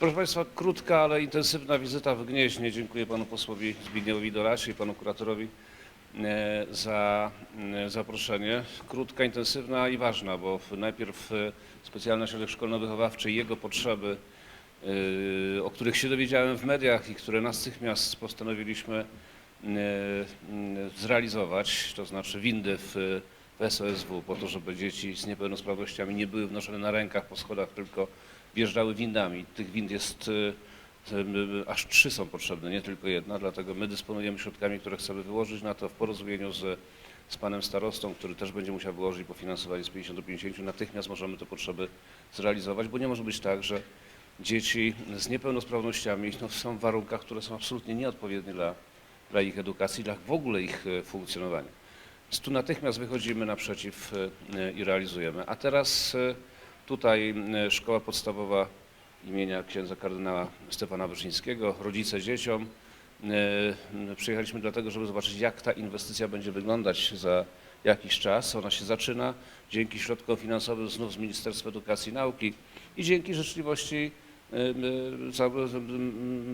Proszę Państwa, krótka, ale intensywna wizyta w Gnieźnie. Dziękuję Panu posłowi Zbigniewowi Doracie i Panu kuratorowi e, za e, zaproszenie. Krótka, intensywna i ważna, bo najpierw e, specjalny ośrodek szkolno-wychowawczy i jego potrzeby, o których się dowiedziałem w mediach i które natychmiast postanowiliśmy e, m, zrealizować, to znaczy windy w SOSW, po to, żeby dzieci z niepełnosprawnościami nie były wnoszone na rękach po schodach, tylko wjeżdżały windami. Tych wind jest e, aż trzy są potrzebne, nie tylko jedna, dlatego my dysponujemy środkami, które chcemy wyłożyć na to w porozumieniu z, z panem starostą, który też będzie musiał wyłożyć, bo finansowanie z 50 do 50, natychmiast możemy te potrzeby zrealizować, bo nie może być tak, że dzieci z niepełnosprawnościami no, są w warunkach, które są absolutnie nieodpowiednie dla, dla ich edukacji, dla w ogóle ich e, funkcjonowania. Więc tu natychmiast wychodzimy naprzeciw e, i realizujemy. A teraz e, tutaj szkoła podstawowa imienia księdza kardynała Stefana Wyszyńskiego, rodzice dzieciom. E, Przyjechaliśmy dlatego, żeby zobaczyć, jak ta inwestycja będzie wyglądać za jakiś czas. Ona się zaczyna dzięki środkom finansowym znów z Ministerstwa Edukacji i Nauki i dzięki życzliwości e,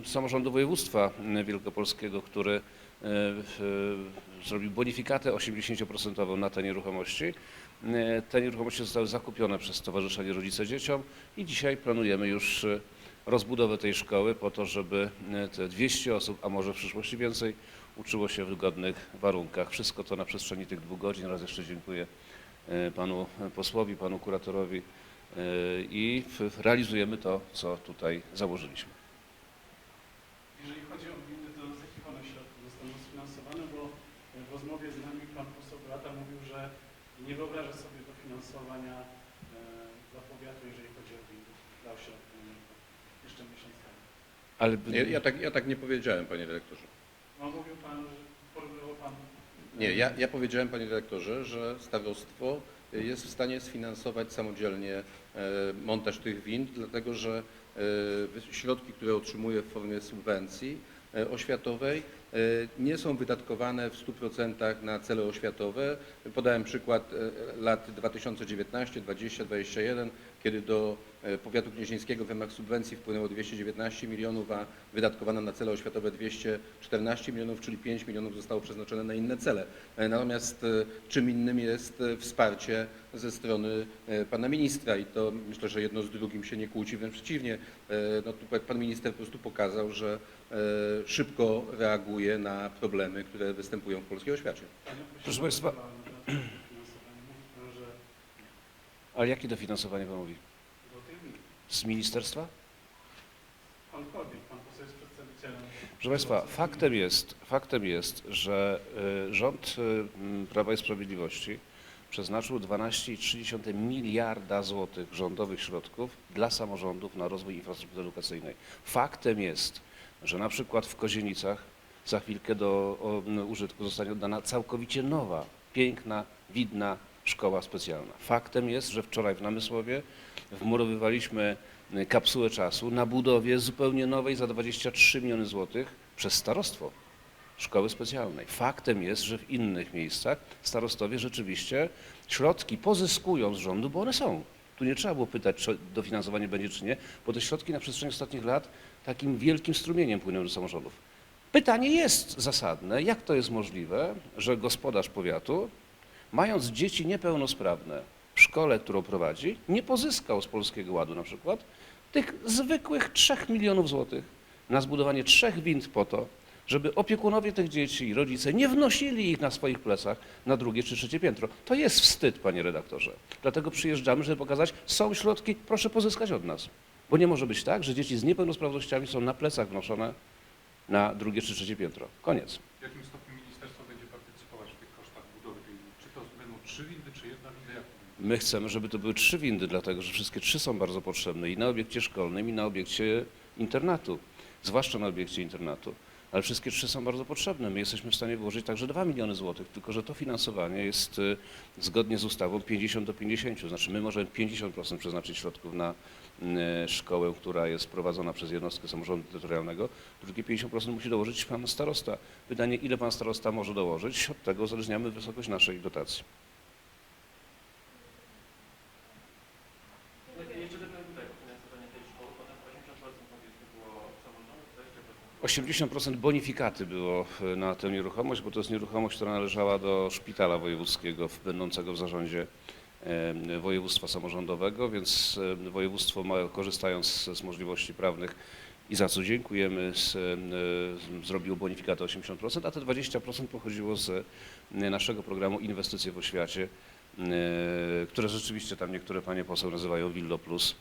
samorządu województwa wielkopolskiego, który zrobił bonifikatę 80% na te nieruchomości. E, Te nieruchomości zostały zakupione przez Stowarzyszenie Rodzice Dzieciom i dzisiaj planujemy już e, rozbudowę tej szkoły po to, żeby e, te 200 osób, a może w przyszłości więcej, uczyło się w godnych warunkach. Wszystko to na przestrzeni tych dwóch godzin. Raz jeszcze dziękuję e, panu posłowi, panu kuratorowi e, i realizujemy to, co tutaj założyliśmy. Jeżeli chodzi o gminy, to z jakich one środków zostaną sfinansowane, bo w rozmowie z nami pan poseł Beata mówił, że nie wyobraża sobie dofinansowania e, dla powiatu, jeżeli chodzi o gminy, dla ośrodka jeszcze miesiąc temu. Ale Nie, ja, tak, ja tak nie powiedziałem, panie dyrektorze. No mówił pan, że porównywał pan... Nie, ja, ja powiedziałem, panie dyrektorze, że starostwo jest w stanie sfinansować samodzielnie e, montaż tych wind, dlatego że e, środki, które otrzymuje w formie subwencji e, oświatowej, e, nie są wydatkowane w 100% na cele oświatowe. Podałem przykład e, lat 2019, 20, 21, kiedy do e, powiatu gnieźnieńskiego w ramach subwencji wpłynęło 219 milionów, a wydatkowano na cele oświatowe 214 milionów, czyli 5 milionów zostało przeznaczone na inne cele. E, Natomiast e, czym innym jest e, wsparcie ze strony e, pana ministra i to myślę, że jedno z drugim się nie kłóci, wręcz przeciwnie. E, No pan minister po prostu pokazał, że e, szybko reaguje na problemy, które występują w polskiej oświacie. Proszę państwa- Ale jakie dofinansowanie pan mówi? Z ministerstwa? Pan Korwin, pan poseł jest przedstawicielem... Proszę Państwa, faktem jest, faktem jest, że y, rząd m, Prawa i Sprawiedliwości przeznaczył 12,3 miliarda złotych rządowych środków dla samorządów na rozwój infrastruktury edukacyjnej. Faktem jest, że na przykład w Kozienicach za chwilkę do o, m, użytku zostanie oddana całkowicie nowa, piękna, widna szkoła specjalna. Faktem jest, że wczoraj w Namysłowie wmurowywaliśmy kapsułę czasu na budowie zupełnie nowej za 23 miliony złotych przez starostwo szkoły specjalnej. Faktem jest, że w innych miejscach starostowie rzeczywiście środki pozyskują z rządu, bo one są. Tu nie trzeba było pytać, czy dofinansowanie będzie, czy nie, bo te środki na przestrzeni ostatnich lat takim wielkim strumieniem płyną do samorządów. Pytanie jest zasadne, jak to jest możliwe, że gospodarz powiatu, mając dzieci niepełnosprawne w szkole, którą prowadzi, nie pozyskał z Polskiego Ładu na przykład tych zwykłych 3 milionów złotych na zbudowanie trzech wind po to, żeby opiekunowie tych dzieci i rodzice nie wnosili ich na swoich plecach na drugie czy trzecie piętro. To jest wstyd, panie redaktorze. Dlatego przyjeżdżamy, żeby pokazać, są środki, proszę pozyskać od nas. Bo nie może być tak, że dzieci z niepełnosprawnościami są na plecach wnoszone na drugie czy trzecie piętro. Koniec. W jakim stopniu ministerstwo będzie partycypować w tych kosztach budowy tej? Czy to będą trzy windy, czy jedna winda? Jak? My chcemy, żeby to były trzy windy, dlatego że wszystkie trzy są bardzo potrzebne i na obiekcie szkolnym, i na obiekcie internatu, zwłaszcza na obiekcie internatu. Ale wszystkie trzy są bardzo potrzebne. My jesteśmy w stanie wyłożyć także 2 miliony złotych, tylko że to finansowanie jest y, zgodnie z ustawą 50 do 50. Znaczy my możemy 50% przeznaczyć środków na y, szkołę, która jest prowadzona przez jednostkę samorządu terytorialnego, drugie 50% musi dołożyć pan starosta. Pytanie, ile pan starosta może dołożyć, od tego uzależniamy wysokość naszej dotacji. Jeszcze tylko tutaj finansowanie tej szkoły, potem 80% 80% bonifikaty było e, na tę nieruchomość, bo to jest nieruchomość, która należała do szpitala wojewódzkiego będącego w zarządzie e, województwa samorządowego, więc e, województwo korzystając z, możliwości prawnych i za co dziękujemy, zrobiło bonifikatę 80%, a te 20% pochodziło z naszego programu Inwestycje w oświacie, które rzeczywiście tam niektóre panie poseł nazywają Willo Plus.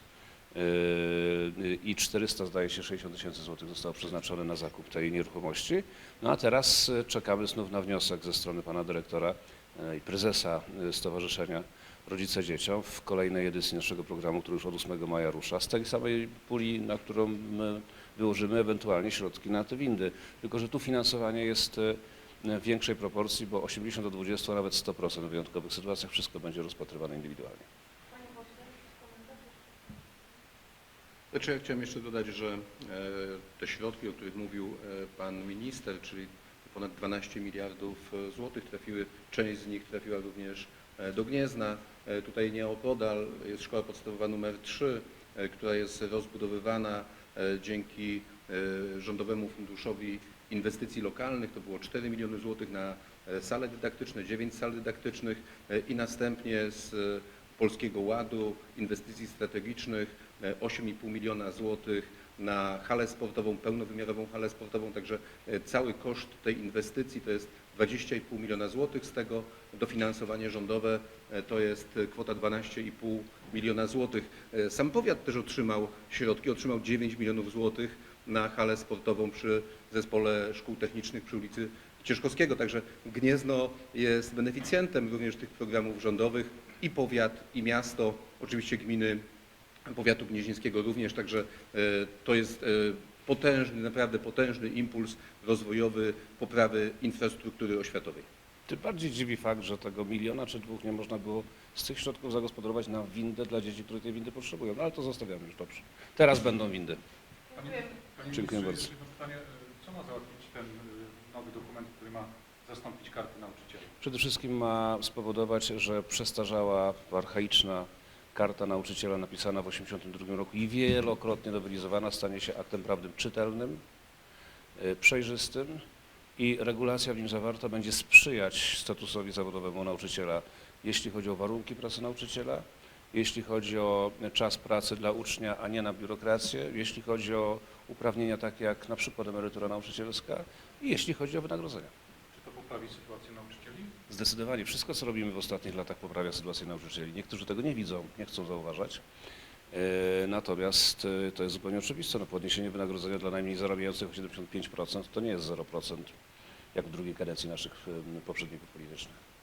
Yy, i 400, zdaje się, 60 tysięcy złotych zostało przeznaczone na zakup tej nieruchomości. No a teraz e, czekamy znów na wniosek ze strony pana dyrektora e, i prezesa e, Stowarzyszenia Rodzice Dzieciom w kolejnej edycji naszego programu, który już od 8 maja rusza, z tej samej puli, na którą my wyłożymy ewentualnie środki na te windy. Tylko, że tu finansowanie jest w większej proporcji, bo 80 do 20, a nawet 100% w wyjątkowych sytuacjach wszystko będzie rozpatrywane indywidualnie. Znaczy ja chciałem jeszcze dodać, że e, te środki, o których mówił e, pan minister, czyli ponad 12 miliardów e, złotych trafiły, część z nich trafiła również do Gniezna. Tutaj nieopodal jest szkoła podstawowa numer 3, e, która jest rozbudowywana dzięki Rządowemu Funduszowi Inwestycji Lokalnych. To było 4 miliony złotych na sale dydaktyczne, 9 sal dydaktycznych i następnie z Polskiego Ładu, inwestycji strategicznych, 8,5 miliona złotych na halę sportową, pełnowymiarową halę sportową, także e, cały koszt tej inwestycji to jest 20,5 miliona złotych, z tego dofinansowanie rządowe e, to jest e, kwota 12,5 miliona złotych. E, Sam powiat też otrzymał środki, otrzymał 9 milionów złotych na halę sportową przy zespole szkół technicznych przy ulicy Cieszkowskiego, także Gniezno jest beneficjentem również tych programów rządowych i powiat, i miasto, oczywiście gminy powiatu gnieźnieńskiego również, także e, to jest e, potężny, naprawdę potężny impuls rozwojowy poprawy infrastruktury oświatowej. Tym bardziej dziwi fakt, że tego miliona czy dwóch nie można było z tych środków zagospodarować na windę dla dzieci, które tej windy potrzebują. No ale to zostawiamy już dobrze. Teraz będą windy. Panie, panie Dziękuję bardzo. pytanie. E, Co ma załatwić ten nowy dokument, który ma zastąpić karty nauczyciela? Przede wszystkim ma spowodować, że przestarzała, archaiczna karta nauczyciela napisana w 1982 roku i wielokrotnie nowelizowana stanie się aktem prawnym czytelnym, y, przejrzystym i regulacja w nim zawarta będzie sprzyjać statusowi zawodowemu nauczyciela, jeśli chodzi o warunki pracy nauczyciela, jeśli chodzi o czas pracy dla ucznia, a nie na biurokrację, jeśli chodzi o uprawnienia takie jak na przykład emerytura nauczycielska i jeśli chodzi o wynagrodzenia. Czy to poprawi sytuację nauczycieli? Zdecydowanie wszystko, co robimy w ostatnich latach, poprawia sytuację nauczycieli. Niektórzy tego nie widzą, nie chcą zauważać. E, Natomiast e, to jest zupełnie oczywiste. No, podniesienie wynagrodzenia dla najmniej zarabiających o 75% to nie jest 0%, jak w drugiej kadencji naszych e, poprzedników politycznych.